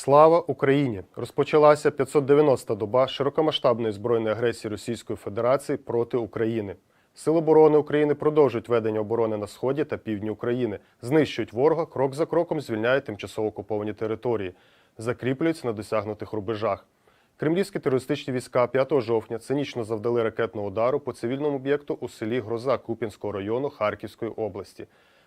Слава Україні! Розпочалася 590-та доба широкомасштабної збройної агресії Російської Федерації проти України. Сили оборони України продовжують ведення оборони на сході та півдні України, знищують ворога, крок за кроком звільняють тимчасово окуповані території, закріплюються на досягнутих рубежах. Кремлівські терористичні війська 5 жовтня цинічно завдали ракетного удару по цивільному об'єкту у селі Гроза Куп'янського району Харківської області.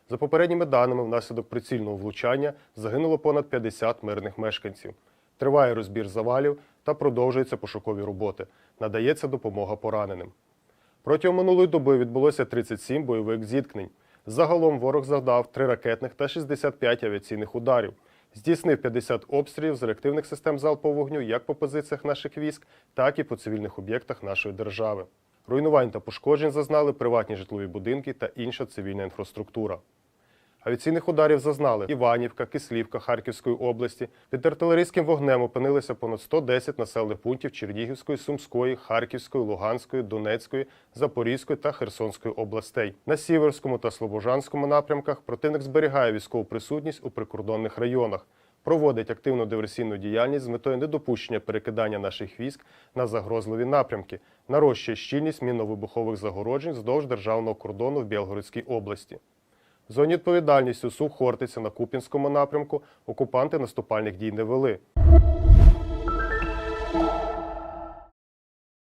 За попередніми даними, внаслідок прицільного влучання загинуло понад 50 мирних мешканців. Триває розбір завалів та продовжуються пошукові роботи. Надається допомога пораненим. Протягом минулої доби відбулося 37 бойових зіткнень. Загалом ворог завдав 3 ракетних та 65 авіаційних ударів. Здійснив 50 обстрілів з реактивних систем залпового вогню як по позиціях наших військ, так і по цивільних об'єктах нашої держави. Руйнувань та пошкоджень зазнали приватні житлові будинки та інша цивільна інфраструктура. Авіаційних ударів зазнали Іванівка, Кислівка Харківської області. Під артилерійським вогнем опинилися понад 110 населених пунктів Чернігівської, Сумської, Харківської, Луганської, Донецької, Запорізької та Херсонської областей. На Сіверському та Слобожанському напрямках противник зберігає військову присутність у прикордонних районах. Проводить активну диверсійну діяльність з метою недопущення перекидання наших військ на загрозливі напрямки, нарощує щільність мінно-вибухових загороджень вздовж державного кордону в Білгородській області. В зоні відповідальності СУ Хортиця на Купінському напрямку окупанти наступальних дій не вели.